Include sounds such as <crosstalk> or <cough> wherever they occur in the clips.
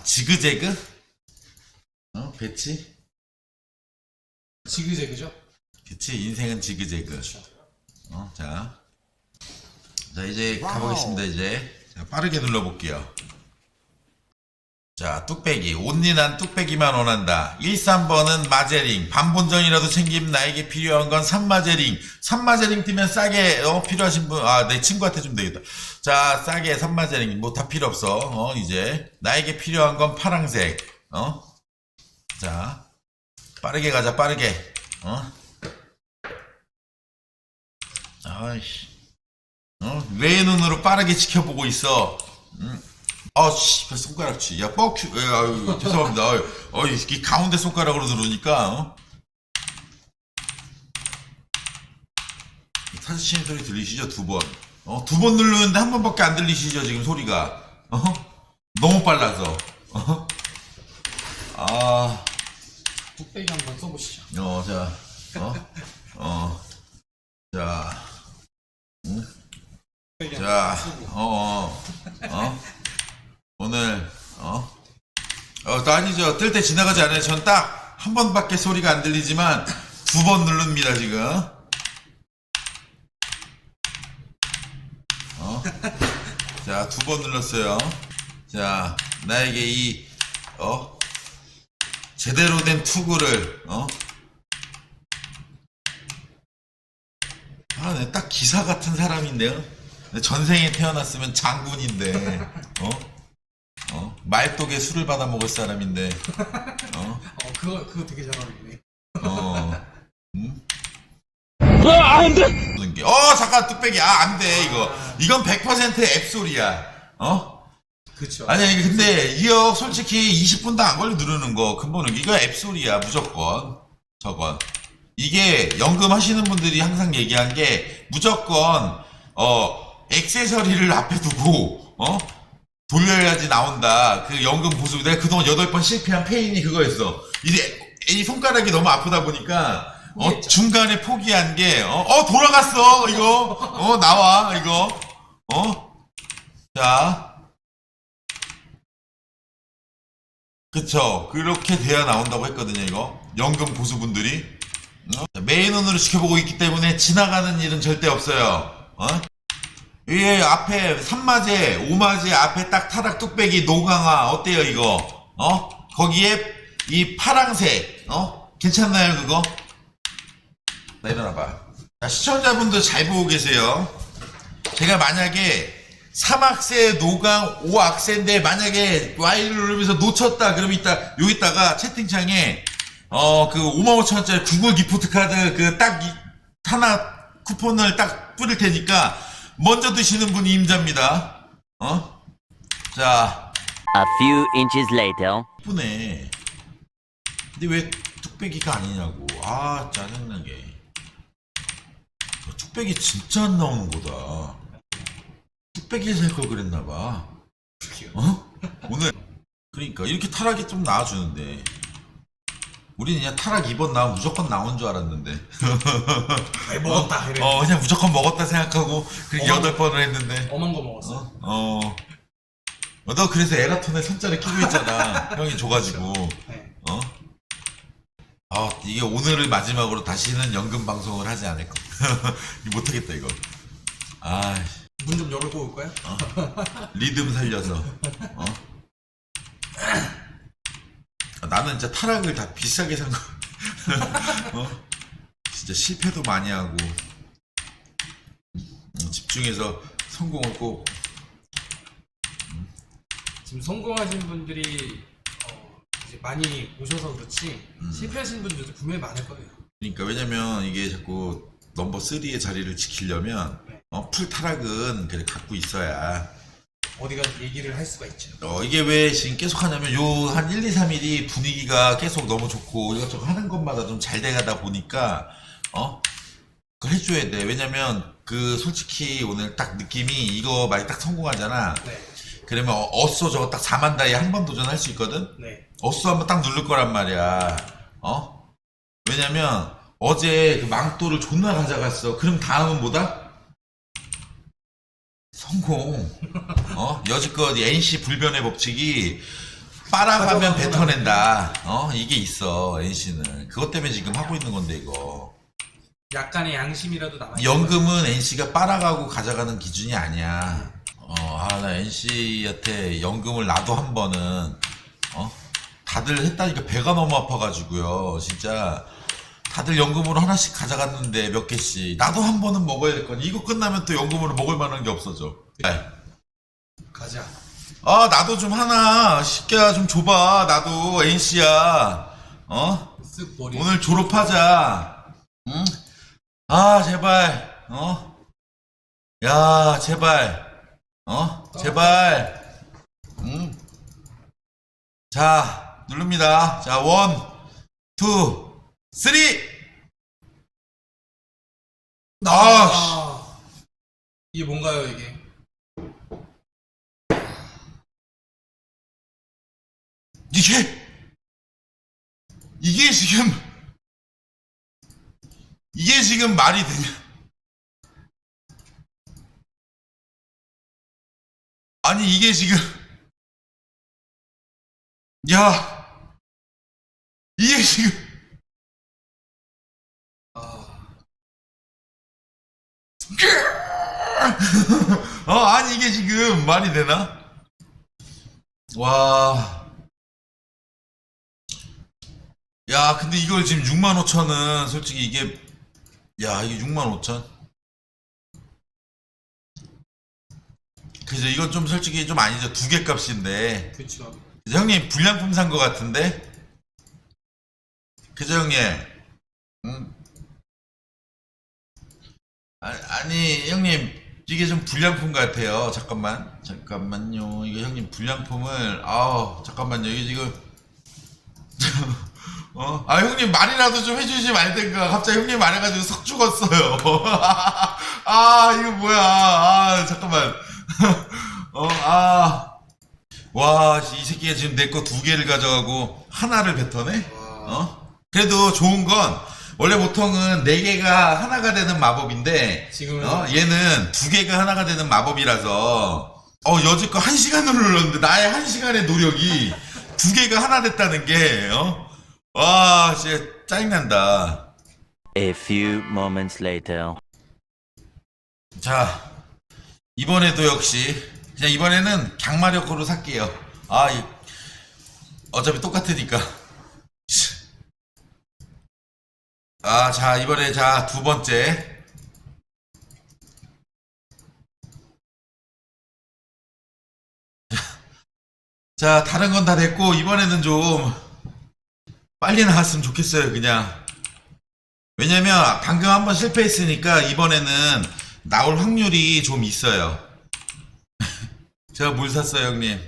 아, 지그재그? 어, 배치? 지그재그죠? 그치, 인생은 지그재그. 그렇죠. 어, 자. 자, 이제 가보겠습니다, 이제. 자, 빠르게 눌러볼게요. 자, 뚝배기. 온리난 뚝배기만 원한다. 1, 3번은 마제링. 반본전이라도 챙기면 나에게 필요한 건 3마제링. 3마제링 뛰면 싸게, 어, 필요하신 분, 아, 내 친구한테 좀 되겠다. 자, 싸게 3마제링. 뭐 다 필요 없어. 어, 이제. 나에게 필요한 건 파랑색. 어? 자. 빠르게 가자, 빠르게. 어? 아이씨. 어? 왜 눈으로 빠르게 지켜보고 있어? 음. 아, 씨, 그 손가락 치. 야, 뻑큐. 예, 아유, 죄송합니다. 아유, 어, 이 가운데 손가락으로 누르니까, 어? 타치치는 소리 들리시죠? 두 번. 어, 두 번 누르는데 한 번밖에 안 들리시죠? 지금 소리가. 어? 너무 빨라서. 어? 아, 뚝배기 한번 써보시죠. 어, 자, 어? 어, 자. 뚝배기 자. 어, 어, 어, 오늘, 어, 어, 또 아니죠. 뜰 때 지나가지 않아요. 전 딱 한 번밖에 소리가 안 들리지만 두 번 누릅니다, 지금. 어, 자, 두 번 눌렀어요. 자, 나에게 이, 어, 제대로 된 투구를, 어, 아, 네, 딱 기사 같은 사람인데요. 네, 전생에 태어났으면 장군인데, 어? 어? 말독에 술을 받아 먹을 사람인데, 어? 어, 그거, 그거 되게 잘 어울리네. 어? 음? 안 돼! 어, 잠깐, 뚝배기. 아, 안 돼, 이거. 이건 100% 앱소리야. 어? 그쵸. 아니, 이게 근데, 이거 솔직히 20분도 안 걸려 누르는 거, 근본은. 이거 앱소리야, 무조건. 저건. 이게 연금 하시는 분들이 항상 얘기한 게, 무조건, 어, 액세서리를 앞에 두고, 어? 돌려야지 나온다. 그 연금 보수. 내가 그동안 8번 실패한 페인이 그거였어. 이제, 이 손가락이 너무 아프다 보니까, 어. 중간에 포기한 게, 어, 어, 돌아갔어, 이거. 어, 나와, 이거. 어? 자. 그쵸. 그렇게 돼야 나온다고 했거든요, 이거. 연금 고수분들이. 어? 자, 메인원으로 지켜보고 있기 때문에 지나가는 일은 절대 없어요. 어? 위에 앞에 3마제, 5마제 앞에 딱 타락 뚝배기 노강화 어때요, 이거? 어? 거기에 이 파랑색, 어? 괜찮나요, 그거? 나 일어나봐. 자, 시청자분들 잘 보고 계세요. 제가 만약에 3악세, 노강, 5악세인데 만약에 Y를 누르면서 놓쳤다 그러면 이따 여기다가 채팅창에 어그 55,000원짜리 구글 기프트 카드 그 딱 하나 쿠폰을 딱 뿌릴 테니까 먼저 드시는 분이 임자입니다. 어? 자, A few inches later. 이쁘네. 근데 왜 뚝배기가 아니냐고. 아, 짜증나게. 저 뚝배기 진짜 안 나오는 거다. 뚝배기 살걸 그랬나봐. 어? 오늘. 그러니까, 이렇게 타락이 좀 나와주는데. 우리는 그냥 타락 2번 나오면 무조건 나온 줄 알았는데. 잘 먹었다. 이래. 어, 그냥 무조건 먹었다 생각하고, 그렇게 어머. 8번을 했는데. 엄한 거 먹었어. 어? 어. 어, 너 그래서 에라톤에 손자를 끼고 있잖아. <laughs> 형이 줘가지고. 네. 어? 아, 이게 오늘을 마지막으로 다시는 연금 방송을 하지 않을 거. <laughs> 이거 못하겠다, 이거. 아, 문 좀 열고 올까요? 리듬 살려서. 어? 아, 나는 진짜 타락을 다 비싸게 산 거. <laughs> 어? 진짜 실패도 많이 하고. 음, 집중해서 성공을 꼭. 지금 성공하신 분들이 어, 이제 많이 오셔서 그렇지 음. 실패하신 분들도 분명히 많을 거예요. 그러니까 왜냐면 이게 자꾸 넘버 3의 자리를 지키려면 어, 풀 타락은 그래 갖고 있어야 어디가 얘기를 할 수가 있죠. 어, 이게 왜 지금 계속 하냐면 요 한 1, 2, 3일이 분위기가 계속 너무 좋고 이것저것 하는 것마다 좀 잘 돼가다 보니까 어? 그걸 해줘야 돼. 왜냐면 그 솔직히 오늘 딱 느낌이 이거 만약 딱 성공하잖아. 네. 그러면 어, 어쏘 저거 딱 4만 다이에 한번 도전할 수 있거든? 네. 어쏘 한번 딱 누를 거란 말이야. 어? 왜냐면 어제 그 망토를 존나 가져갔어. 그럼 다음은 뭐다? 성공. 어? 여지껏 NC 불변의 법칙이 빨아가면. 뱉어낸다. 어 이게 있어 NC는 그것 때문에 지금 하고 있는 건데 이거. 약간의 양심이라도 남아. 연금은 NC가 빨아가고 가져가는 기준이 아니야. 어, 아, 나 NC한테 연금을 나도 한 번은, 어? 다들 했다니까 배가 너무 아파가지고요. 진짜. 다들 연금으로 하나씩 가져갔는데 몇 개씩. 나도 한 번은 먹어야 될 거니. 이거 끝나면 또 연금으로 먹을 만한 게 없어져. 네. 가자. 아, 나도 좀 하나, 쉽게 좀 줘봐. 나도 NC야. 어? 쓱 버리. 오늘 졸업하자. 응? 아, 제발. 어? 야, 제발. 어? 제발. 응? 자, 누릅니다. 자, 원, 투, 쓰리! 아, 아, 이게 뭔가요 이게? 이게, 이게 지금, 이게 지금 말이 되냐. 아니, 이게 지금, 야, 이게 지금, 아, 어, 아니, 이게 지금 말이 되나? 와. 야, 근데 이걸 지금 6만 5천은 솔직히 이게, 야, 이게 6만 5천? 그죠, 이건 좀 솔직히 좀 아니죠. 두 개 값인데. 그쵸. 그죠, 형님, 불량품 산 거 같은데? 그죠, 형님? 응? 아, 아니, 형님, 이게 좀 불량품 같아요. 잠깐만. 잠깐만요. 이거 형님 불량품을, 아우, 잠깐만요. 이게 지금, <laughs> 어? 아, 형님 말이라도 좀 해주지 말든가. 갑자기 형님 말해가지고 석 죽었어요. <laughs> 아, 이거 뭐야. 아, 잠깐만. <laughs> 어, 아. 와, 이 새끼가 지금 내 거 두 개를 가져가고 하나를 뱉어내? 와. 어? 그래도 좋은 건 원래 보통은 네 개가 하나가 되는 마법인데 지금은 어? 얘는 두 개가 하나가 되는 마법이라서 어 여지껏 한 시간을 눌렀는데 나의 한 시간의 노력이 두 개가 하나 됐다는 게 어? 와 진짜 짜증난다 A few moments later. 자 이번에도 역시 그냥 이번에는 강마력으로 살게요 아 이, 어차피 똑같으니까 아, 자, 이번에 자, 두 번째. 자, 다른 건 다 됐고, 이번에는 좀 빨리 나왔으면 좋겠어요, 그냥. 왜냐면 방금 한번 실패했으니까 이번에는 나올 확률이 좀 있어요. <laughs> 제가 뭘 샀어요, 형님?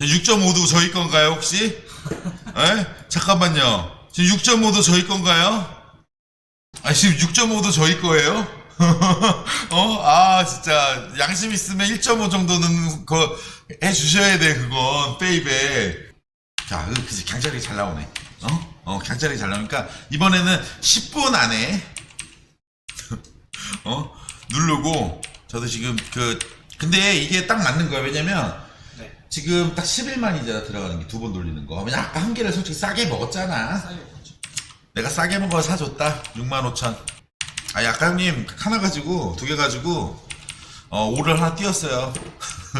6.5도 저희 건가요, 혹시? 에? 잠깐만요. 지금 6.5도 저희 건가요? 아, 지금 6.5도 저희 거예요? <laughs> 어? 아, 진짜, 양심 있으면 1.5 정도는, 그, 해주셔야 돼, 그건, 페이백. 자, 그, 그치, 경찰이 잘 나오네. 어? 어, 경찰이 잘 나오니까, 이번에는 10분 안에, <laughs> 어? 누르고, 저도 지금, 그, 근데 이게 딱 맞는 거예요. 왜냐면, 네. 지금 딱 10일만이잖아, 들어가는 게 두 번 돌리는 거. 왜냐, 아까 한 개를 솔직히 싸게 먹었잖아. 싸게. 내가 싸게 먹어 사줬다. 65,000. 아, 형님 하나 가지고 두 개 가지고 어, 오를 하나 띄었어요. <laughs>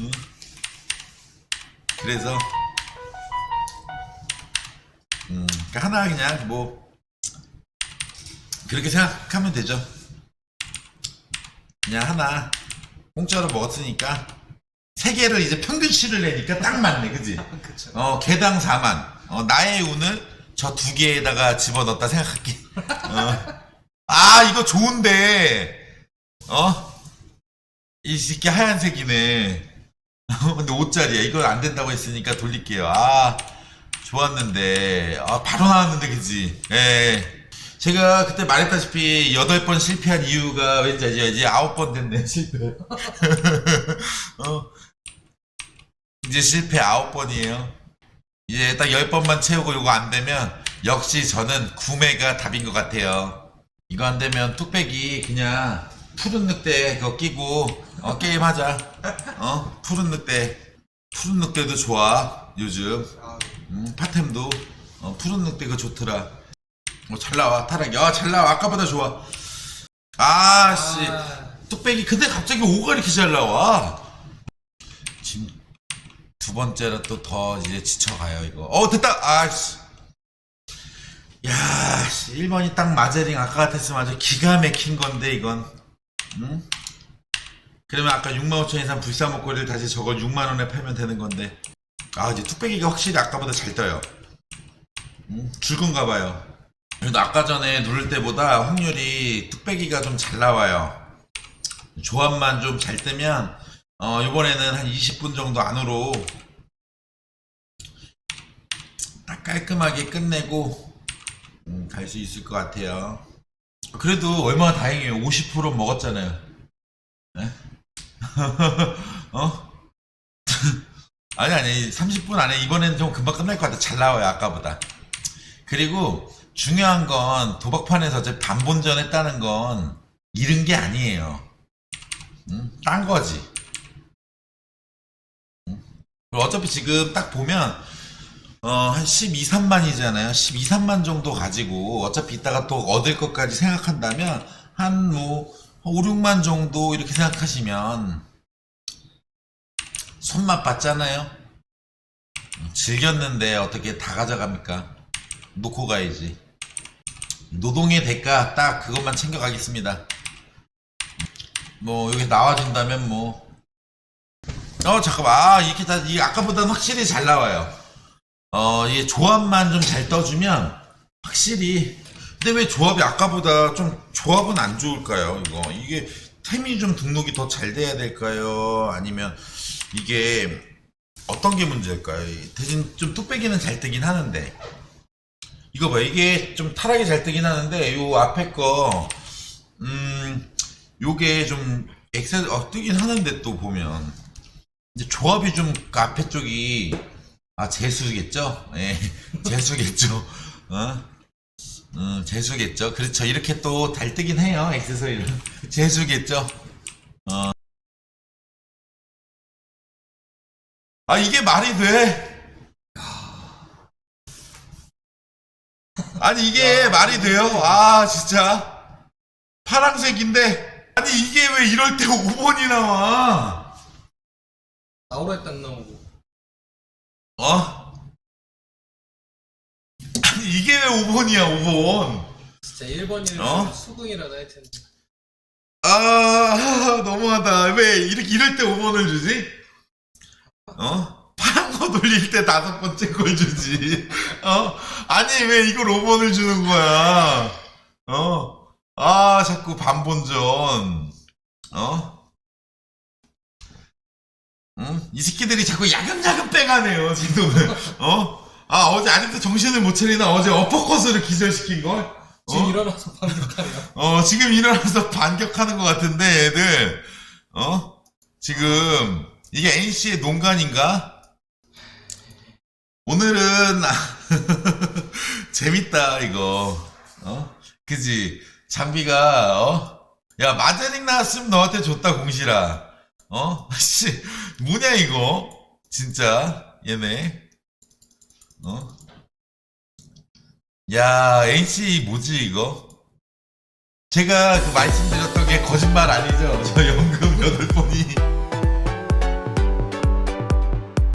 응? 그래서 음, 그러니까 하나 그냥 뭐 그렇게 생각하면 되죠. 그냥 하나 공짜로 먹었으니까 세 개를 이제 평균치를 내니까 딱 맞네, 그지? <laughs> 어, 개당 4만. 어, 나의 운을 저 두 개에다가 집어넣었다 생각할게. 어. 아, 이거 좋은데. 어? 이 새끼 하얀색이네. <laughs> 근데 5짜리야. 이거 안 된다고 했으니까 돌릴게요. 아, 좋았는데. 아, 바로 나왔는데, 그지? 예. 제가 그때 말했다시피 8번 실패한 이유가 왠지 알지? 이제 9번 됐네, 실패. <laughs> 어. 이제 실패 9번이에요. 이제 딱 10번만 채우고 이거 안 되면 역시 저는 구매가 답인 것 같아요. 이거 안 되면 뚝배기 그냥 푸른 늑대 그거 끼고 어, 게임 하자. 어? 푸른 늑대. 푸른 늑대도 좋아 요즘. 아, 음, 파템도. 어, 푸른 늑대가 좋더라. 어, 잘 나와 타락이. 아잘 나와. 아까보다 좋아. 아씨. 아, 뚝배기 근데 갑자기 오가 이렇게 잘 나와 두 번째로 또 더 이제 지쳐가요 이거. 어 됐다! 아씨. 야 씨, 1번이 딱 마제링 아까 같았으면 아주 기가 막힌 건데 이건. 응? 그러면 아까 65,000 이상 불사 목걸이를 다시 저걸 6만 원에 팔면 되는 건데. 아 이제 뚝배기가 확실히 아까보다 잘 떠요. 응? 줄건가 봐요. 그래도 아까 전에 누를 때보다 확률이 뚝배기가 좀 잘 나와요. 조합만 좀 잘 뜨면 어 이번에는 한 20분 정도 안으로 딱 깔끔하게 끝내고 음, 갈 수 있을 것 같아요. 그래도 얼마나 다행이에요. 50% 먹었잖아요. 네? <laughs> 어? <laughs> 아니 아니 30분 안에 이번에는 좀 금방 끝날 것 같아. 잘 나와요 아까보다. 그리고 중요한 건 도박판에서 제 반본전 했다는 건 잃은 게 아니에요. 음, 딴 거지 어차피 지금 딱 보면 어, 한 12, 3만이잖아요. 12, 3만 정도 가지고 어차피 이따가 또 얻을 것까지 생각한다면 한 뭐 5, 6만 정도 이렇게 생각하시면 손맛 봤잖아요. 음, 즐겼는데 어떻게 다 가져갑니까? 놓고 가야지. 노동의 대가 딱 그것만 챙겨가겠습니다. 뭐 여기 나와준다면 뭐 어 잠깐만. 아 이렇게 다 이 아까보다는 확실히 잘 나와요. 어 이게 조합만 좀 잘 떠주면 확실히. 근데 왜 조합이 아까보다 좀 조합은 안 좋을까요 이거? 이게 템이 좀 등록이 더 잘 돼야 될까요? 아니면 이게 어떤 게 문제일까요? 대신 좀 뚝배기는 잘 뜨긴 하는데. 이거 봐 이게 좀 타락이 잘 뜨긴 하는데 요 앞에 거 음, 요게 좀 엑셀 어, 뜨긴 하는데 또 보면 이제 조합이 좀 그 앞에 쪽이 아 재수겠죠? 예, <laughs> 재수겠죠. 어? 음, 재수겠죠. 그렇죠. 이렇게 또잘 뜨긴 해요. 액세서리는 <laughs> 재수겠죠. 어. 아 이게 말이 돼? 아니 이게 말이 돼요? 아 진짜 파랑색인데 아니 이게 왜 이럴 때 5번이 나와? 나오라 했다 안 나오고. 어? 아니 이게 왜 5번이야 5번 진짜 1번이면 어? 수긍이라도 할 텐데. 아 너무하다 왜 이렇게 이럴 때 5번을 주지? 어? 파란 거 돌릴 때 다섯 번째 걸 주지 어? 아니 왜 이걸 5번을 주는 거야 어? 아 자꾸 반본전 어? 응? 이 새끼들이 자꾸 야금야금 빼가네요 지금 어? 아 어제 아직도 정신을 못 차리나 어제 어퍼컷으로 기절시킨 걸? 지금 어? 일어나서 반격하네요. 어, 지금 일어나서 반격하는 것 같은데, 애들. 어? 지금, 이게 NC의 농간인가? 오늘은, 아, <laughs> 재밌다, 이거. 어? 그지? 장비가, 어? 야, 마제링 나왔으면 너한테 줬다, 공실아. 어? <laughs> 씨, 뭐냐, 이거? 진짜, 얘네. 어? 야, NC 뭐지, 이거? 제가 그 말씀드렸던 게 거짓말 아니죠? 저 연금